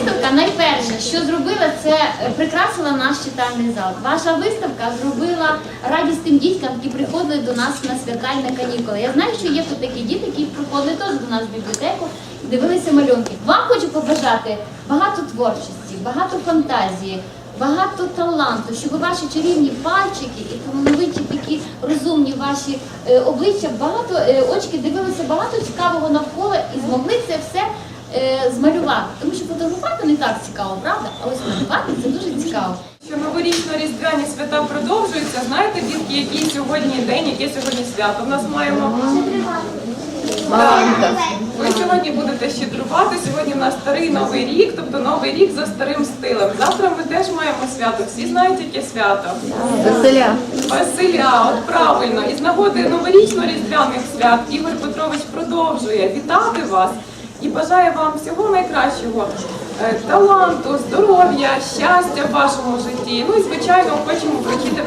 виставка найперше, що зробила, це прикрасила наш читальний зал. Ваша виставка зробила радість тим діткам, які приходили до нас на свята канікули. Я знаю, що є тут такі діти, які приходили теж до нас в бібліотеку, дивилися малюнки. Вам хочу побажати багато творчості, багато фантазії. Багато таланту, щоб ваші чарівні пальчики і талановиті такі розумні ваші е, обличчя, багато е, очки дивилися багато цікавого навколо і змогли це все змалювати. Тому що фотографувати не так цікаво, правда? А ось малювати це дуже цікаво. Що новорічно-різдвяні свята продовжуються. Знаєте, дітки, який сьогодні день, яке сьогодні свято? В нас маємо. Так. Ви сьогодні будете щедрувати. Сьогодні в нас старий новий рік, тобто новий рік за старим стилем. Завтра ми теж маємо свято. Всі знають, яке свято? Василя. Василя, от правильно. І з нагоди новорічно-різдвяних свят Ігор Петрович продовжує вітати вас і бажає вам всього найкращого. е, Таланту, здоров'я, щастя в вашому житті. Ну і звичайно, хочемо подарунки.